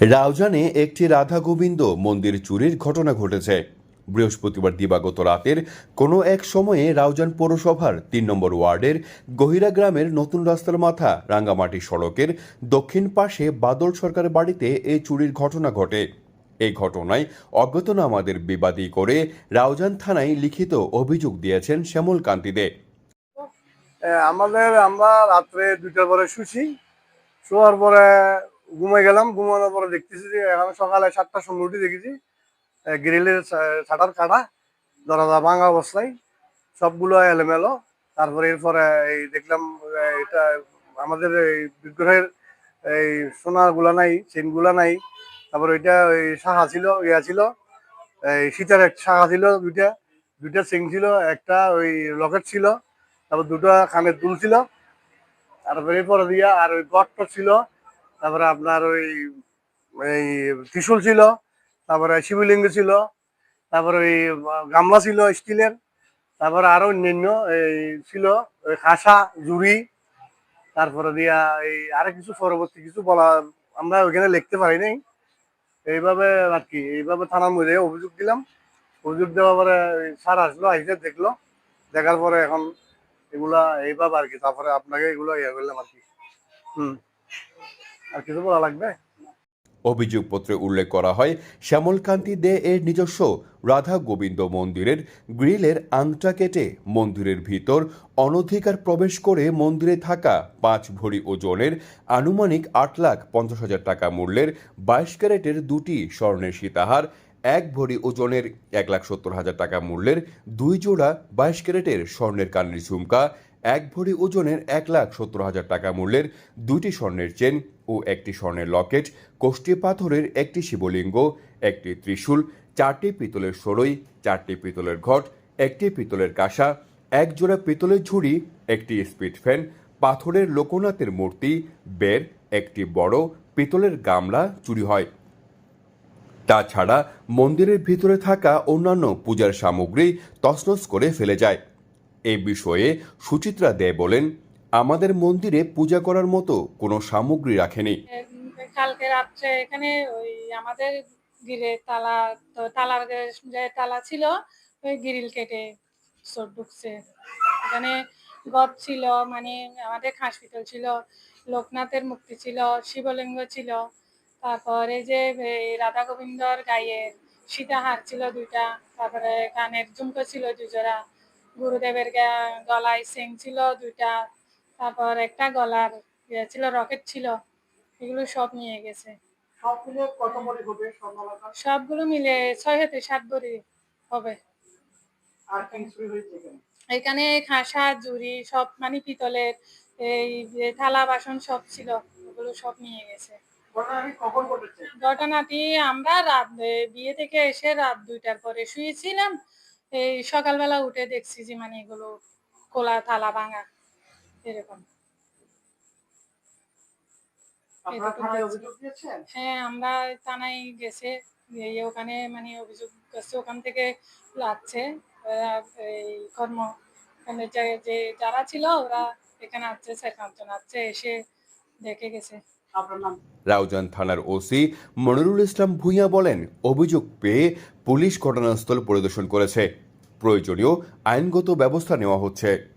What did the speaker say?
রাউজানে একটি রাধা গোবিন্দ মন্দির চুরির ঘটনা ঘটেছে। বৃহস্পতিবার দিবাগত রাতের কোনো এক সময়ে রাউজান পৌরসভার তিন নম্বর ওয়ার্ডের গহিরা গ্রামের নতুন রাস্তার মাথা রাঙ্গামাটি সড়কের দক্ষিণ পাশে বাদল সরকারের বাড়িতে এই চুরির ঘটনা ঘটে। এই ঘটনায় অজ্ঞাতনামাদের বিবাদী করে রাউজান থানায় লিখিত অভিযোগ দিয়েছেন শ্যামল কান্তি দে। আমাদের আমরা রাত্রে দুইটার পরে শুছি। শোয়ার পরে ঘুমাই গেলাম, ঘুমানোর পরে দেখতেছি যে এখন সকালে সাতটার সময় উঠে দেখেছি গ্রিলের ছাটার কাটা, দরজা ভাঙা অবস্থায় সবগুলো এলোমেলো। তারপরে এরপরে এই দেখলাম এটা আমাদের এই বিগ্রহের এই সোনাগুলা নাই চেনগুলা নাই। তারপরে ওইটা ওই শাখা ছিল, ইয়া ছিল এই সীতার এক শাখা ছিল দুইটা দুইটা চেন ছিল, একটা ওই লকেট ছিল, তারপর দুটো কানের দুল ছিল। তারপরে এরপরে দিয়া আর ওই গট্ট ছিল তারপরে আপনার ওই, এই ত্রিশূল ছিল, তারপরে শিবলিঙ্গ ছিল, তারপরে ওই গামলা ছিল স্টিলের, তারপরে আরও অন্যান্য, এই ছিল, ওই খাসা, জুড়ি, তারপরে দিয়া এই আরও কিছু পরবর্তী কিছু বলা, আমরা ওইখানে লিখতে পারি নাই। এইভাবে আর কি, এইভাবে থানার মধ্যে অভিযোগ দিলাম। অভিযোগ দেওয়ার পরে স্যার আসলো, আইসে দেখল। দেখার পরে এখন এগুলা এইভাবে আর কি, তারপরে আপনাকে এগুলো ইয়ে করলাম আর কি। হুম। আর কিছু বলা লাগবে? অভিযোগপত্রে উল্লেখ করা হয়, শ্যামলকান্তি দে এর নিজস্ব রাধা গোবিন্দ মন্দিরের গ্রিলের আংটা কেটে মন্দিরের ভিতর অনধিকার প্রবেশ করে মন্দিরে থাকা পাঁচ ভরি ওজনের আনুমানিক আট লাখ পঞ্চাশ হাজার টাকা মূল্যের বাইশ ক্যারেটের দুটি স্বর্ণের সীতাহার, এক ভরি ওজনের এক লাখ সত্তর হাজার টাকা মূল্যের দুই জোড়া বাইশ ক্যারেটের স্বর্ণের কানের ঝুমকা এক ভরি ওজনের এক লাখ সত্তর হাজার টাকা মূল্যের দুটি স্বর্ণের চেন ও একটি স্বর্ণের লকেট, কোষ্ঠী পাথরের একটি শিবলিঙ্গ, একটি ত্রিশূল, চারটি পিতলের সরই চারটি পিতলের ঘট, একটি পিতলের কাঁসা এক জোড়া পিতলের ঝুড়ি, একটি স্পিড ফ্যান, পাথরের লোকনাথের মূর্তি, বের, একটি বড় পিতলের গামলা চুরি হয়। তাছাড়া মন্দিরের ভিতরে থাকা অন্যান্য পূজার সামগ্রী তছনছ করে ফেলে যায়। এ বিষয়ে সুচিত্রা দে বলেন, আমাদের মন্দিরে পূজা করার মতো কোনো সামগ্রী রাখেনি। কালকে রাত্রে এখানে ওই আমাদের গিরে তালা, তো তালার যে- তালা ছিল, ওই গ্রিল কেটে চোর ঢুকছে। এখানে গদ ছিল মানে আমাদের খাস ছিল, লোকনাথের মূর্তি ছিল, শিবলিঙ্গ ছিল, তারপর এই যে রাধা গোবিন্দর গায়ে সীতাহার ছিল দুইটা, তারপরে কানের ঝুমকো ছিল দুজোড়া গুরুদেবের গলায় সিং ছিল দুইটা তারপর একটা গলার ইয়ে ছিল রকেট ছিল এগুলো সব নিয়ে গেছে। বড়ি সবগুলো মিলে ছয় হতে সাত ভরি হবে। এখানে খাসা জুড়ি সব মানে পিতলের এই থালা বাসন সব ছিল ওগুলো সব নিয়ে গেছে। ঘটনাটি আমরা রাত বিয়ে থেকে এসে রাত দুইটার পরে শুয়েছিলাম। এই সকালবেলা উঠে দেখছি যে মানে এগুলো খোলা থালা ভাঙা এরকম। হ্যাঁ আমরা থানায় গেছে ওখানে মানে অভিযোগ করছে ওখান থেকে লাগছে এই কর্ম মানে যে যারা ছিল ওরা এখানে আসছে চার পাঁচজন আসছে এসে দেখে গেছে। রাউজান থানার ওসি মনিরুল ইসলাম ভূঁইয়া বলেন, অভিযোগ পেয়ে পুলিশ ঘটনাস্থল পরিদর্শন করেছে। প্রয়োজনীয় আইনগত ব্যবস্থা নেওয়া হচ্ছে।